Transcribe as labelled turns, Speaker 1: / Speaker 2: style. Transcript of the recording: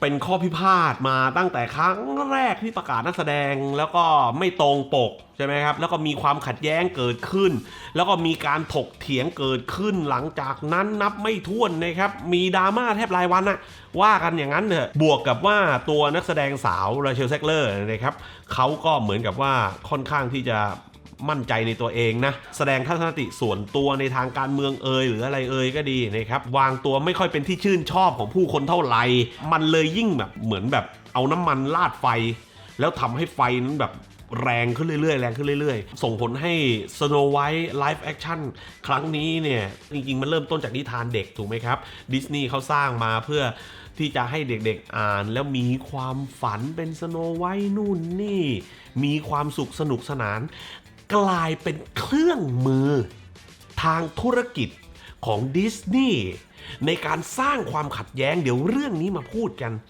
Speaker 1: เป็นข้อพิพาทมาตั้งแต่ครั้งแรกที่ประกาศนักแสดงแล้วก็ไม่ตรงปกใช่ไหมครับ แล้วก็มีความขัดแย้งเกิดขึ้น แล้วก็มีการถกเถียงเกิดขึ้นหลังจากนั้นนับไม่ถ้วนนะครับ มีดราม่าแทบรายวันอะว่ากันอย่างนั้นเถอะบวกกับว่าตัวนักแสดงสาวราเชลเซกเลอร์นะครับเขาก็เหมือนกับว่าค่อนข้างที่จะ มั่นใจในตัวเองนะ แสดงทัศนคติส่วนตัวในทางการเมืองเอ่ยหรืออะไรเอ่ยก็ดีนะครับวางตัวไม่ค่อยเป็นที่ชื่นชอบของผู้คนเท่าไหร่มันเลยยิ่งแบบเหมือนแบบเอาน้ำมันลาดไฟ แล้วทำให้ไฟนั้นแบบแรงขึ้นเรื่อยๆ แรงขึ้นเรื่อยๆ ส่งผลให้ Snow White Live Action ครั้งนี้เนี่ย จริงๆ มันเริ่มต้นจากนิทานเด็กถูกไหมครับ ดิสนีย์เขาสร้างมาเพื่อที่จะให้เด็กๆ อ่าน แล้วมีความฝันเป็นสโนไวท์นู่นนี่ มีความสุขสนุกสนาน กลายเป็นเครื่องมือ ทางธุรกิจของดิสนีย์ในการสร้างความขัดแย้งเดี๋ยวเรื่องนี้มาพูดกัน